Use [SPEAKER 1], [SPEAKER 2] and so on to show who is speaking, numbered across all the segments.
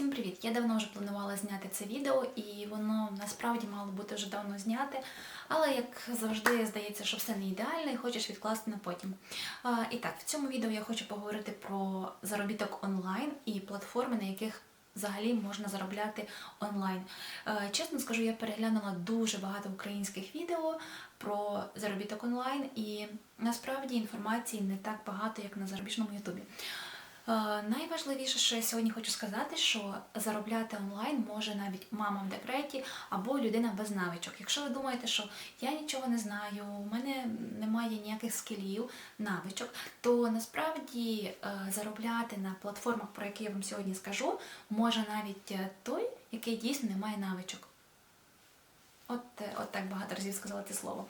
[SPEAKER 1] Всім привіт! Я давно вже планувала зняти це відео, і воно насправді мало бути вже давно зняте. Але як завжди, здається, що все не ідеально і хочеш відкласти на потім. А, і так, в цьому відео я хочу поговорити про заробіток онлайн і платформи, на яких взагалі можна заробляти онлайн. Е, Чесно скажу, я переглянула дуже багато українських відео про заробіток онлайн, і насправді інформації не так багато, як на зарубіжному Ютубі. Е, Найважливіше, що я сьогодні хочу сказати, що заробляти онлайн може навіть мама в декреті або людина без навичок. Якщо ви думаєте, що я нічого не знаю, у мене немає ніяких скілів, навичок, то насправді е, заробляти на платформах, про які я вам сьогодні скажу, може навіть е, той, який дійсно не має навичок. От, от так багато разів сказала це слово.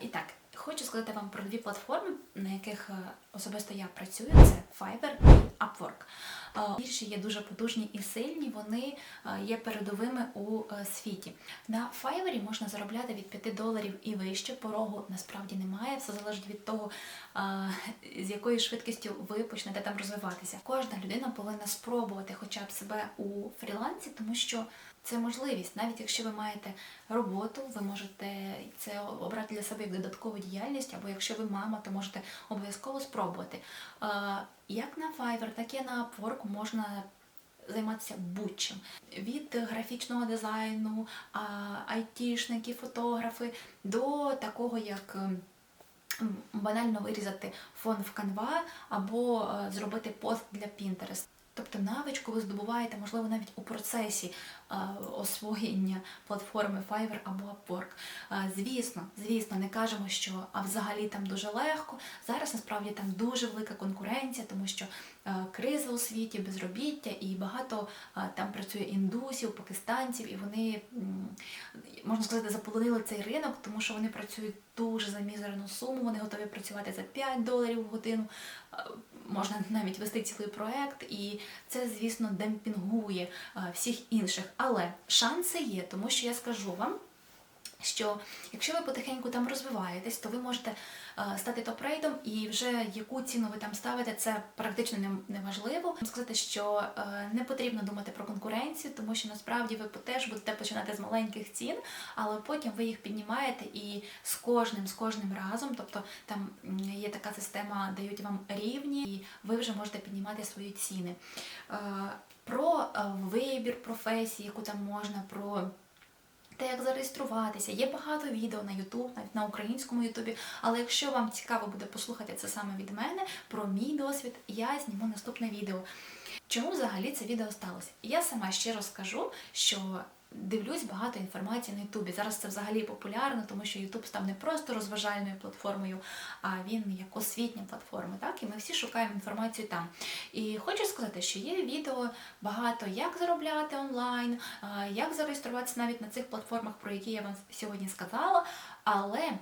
[SPEAKER 1] І так, хочу сказати вам про дві платформи, на яких е, особисто я працюю. Це Fiverr і Upwork. Е, Більші є дуже потужні і сильні, вони е, є передовими у світі. На Fiverr можна заробляти від 5 доларів і вище. Порогу насправді немає. Все залежить від того, з якою швидкістю ви почнете там розвиватися. Кожна людина повинна спробувати хоча б себе у фрілансі, тому що це можливість. Навіть якщо ви маєте роботу, ви можете це обрати для себе як додаткову діяльність, або якщо ви мама, то можете обов'язково спробувати. Як на Fiverr, так і на Upwork можна займатися будь-чим. Від графічного дизайну, айтішники, фотографи до такого, як ем, банально вирізати фон в Canva або е, зробити пост для Pinterest. Тобто навичку ви здобуваєте, можливо, навіть у процесі е, освоєння платформи Fiverr або Upwork. Е, звісно, звісно, не кажемо, що а взагалі там дуже легко. Зараз насправді там дуже велика конкуренція, тому що е, криза у світі, безробіття і багато там працює індусів, пакистанців, і вони можна сказати заполонили цей ринок, тому що вони працюють дуже за мізерну суму. Вони готові працювати за 5 доларів в годину. Можна навіть вести цілий проект, і це, звісно, демпінгує е, всіх інших. Але шанси є, тому що я скажу вам, що якщо ви потихеньку там розвиваєтесь, то ви можете е, стати топ-рейдом, і вже яку ціну ви там ставите, це практично не, не важливо. Можу сказати, що е, не потрібно думати про конкуренцію, тому що насправді ви теж будете починати з маленьких цін, але потім ви їх піднімаєте і з кожним, з кожним разом, тобто там є така система, дають вам рівні, і ви вже можете піднімати свої ціни. Е, Про вибір професії, яку там можна, про те, як зареєструватися. Є багато відео на YouTube, навіть на українському Ютубі. Але якщо вам цікаво буде послухати це саме від мене, про мій досвід, я зніму наступне відео. Чому взагалі це відео сталося? Я сама ще розкажу, що дивлюсь багато інформації на Ютубі. Зараз це взагалі популярно, тому що Ютуб став не просто розважальною платформою, а він як освітня платформа. Так? І ми всі шукаємо інформацію там. І хочу сказати, що є відео багато, як заробляти онлайн, як зареєструватися навіть на цих платформах, про які я вам сьогодні сказала. Але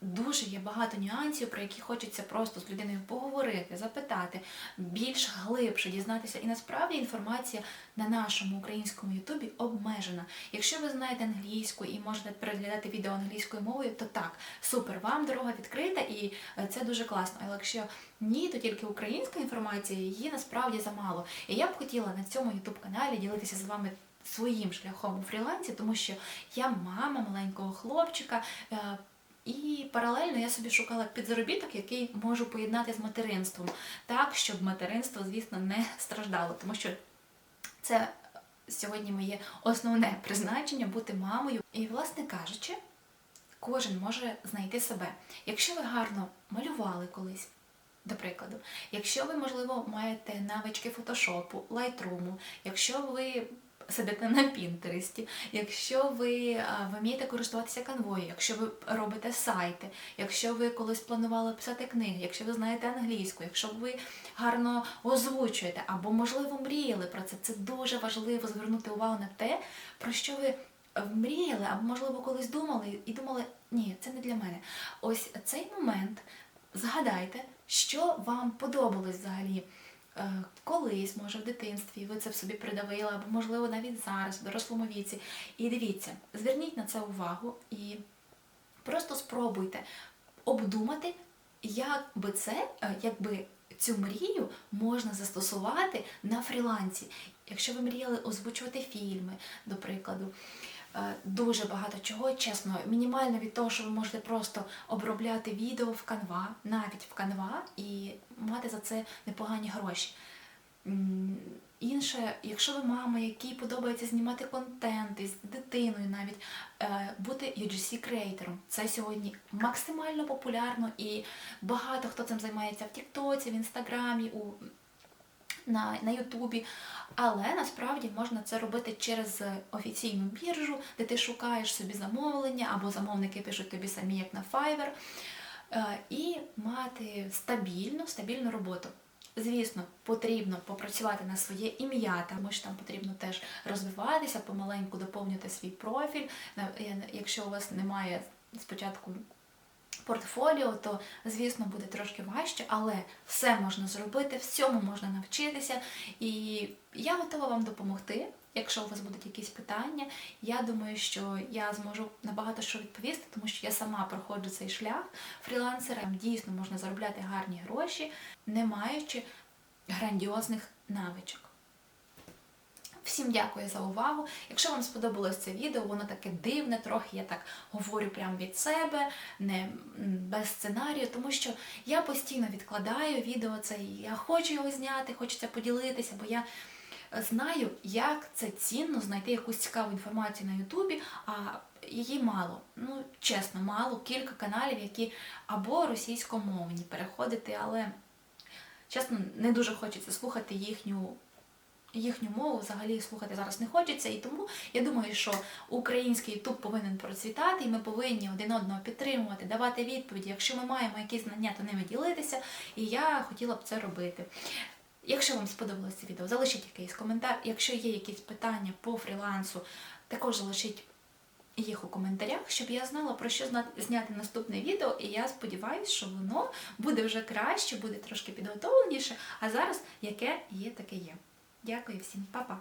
[SPEAKER 1] дуже є багато нюансів, про які хочеться просто з людиною поговорити, запитати, більш глибше дізнатися. І насправді інформація на нашому українському Ютубі обмежена. Якщо ви знаєте англійську і можете переглядати відео англійською мовою, то так, супер, вам дорога відкрита і е, це дуже класно. Але якщо ні, то тільки українська інформація, її насправді замало. І я б хотіла на цьому Ютуб каналі ділитися з вами. Своїм шляхом у фрілансі, тому що я мама маленького хлопчика, е, і паралельно я собі шукала підзаробіток, який можу поєднати з материнством, так, щоб материнство, звісно, не страждало, тому що це сьогодні моє основне призначення бути мамою. І, власне кажучи, кожен може знайти себе. Якщо ви гарно малювали колись, до прикладу, якщо ви, можливо, маєте навички фотошопу, лайтруму, якщо ви сидите на Пінтересті, якщо ви вмієте користуватися канвою, якщо ви робите сайти, якщо ви колись планували писати книги, якщо ви знаєте англійську, якщо ви гарно озвучуєте, або, можливо, мріяли про це, це дуже важливо звернути увагу на те, про що ви мріяли, або, можливо, колись думали і думали, ні, це не для мене. Ось цей момент згадайте, що вам подобалось взагалі. Е, Колись, може, в дитинстві ви це в собі придавили, або, можливо, навіть зараз, в дорослому віці. І дивіться, зверніть на це увагу і просто спробуйте обдумати, як би це, е, якби цю мрію можна застосувати на фрілансі. Якщо ви мріяли озвучувати фільми, до прикладу, дуже багато чого, чесно, мінімально від того, що ви можете просто обробляти відео в Canva, навіть в Canva, і мати за це непогані гроші. Інше, якщо ви мама, якій подобається знімати контент із дитиною навіть, е, бути UGC креатором. Це сьогодні максимально популярно і багато хто цим займається в Тіктоці, в Інстаграмі, у, на, на Ютубі. Але насправді можна це робити через офіційну біржу, де ти шукаєш собі замовлення, або замовники пишуть тобі самі, як на Fiverr, е, і мати стабільну, стабільну роботу. Звісно, потрібно попрацювати на своє ім'я, тому що там потрібно теж розвиватися, помаленьку доповнювати свій профіль. Е, Якщо у вас немає спочатку портфоліо, то звісно буде трошки важче, але все можна зробити, всьому можна навчитися. І я готова вам допомогти. Якщо у вас будуть якісь питання, я думаю, що я зможу набагато що відповісти, тому що я сама проходжу цей шлях фрілансера. Дійсно можна заробляти гарні гроші, не маючи грандіозних навичок. Всім дякую за увагу. Якщо вам сподобалось це відео, воно таке дивне, трохи я так говорю прямо від себе, не без сценарію, тому що я постійно відкладаю відео це, і я хочу його зняти, хочеться поділитися, бо я е, знаю, як це цінно знайти якусь цікаву інформацію на Ютубі, а її мало. Ну, чесно, мало, кілька каналів, які або російськомовні переходити, але чесно, не дуже хочеться слухати їхню їхню мову взагалі слухати зараз не хочеться, і тому я думаю, що український YouTube повинен процвітати, і ми повинні один одного підтримувати, давати відповіді. Якщо ми маємо якісь знання, то ними ділитися. І я хотіла б це робити. Якщо вам сподобалося це відео, залишіть якийсь коментар. Якщо є якісь питання по фрілансу, також залишіть їх у коментарях, щоб я знала про що зняти наступне відео, і я сподіваюся, що воно буде вже краще, буде трошки підготовленіше, а зараз яке є, таке є. Дякую всім, па-па!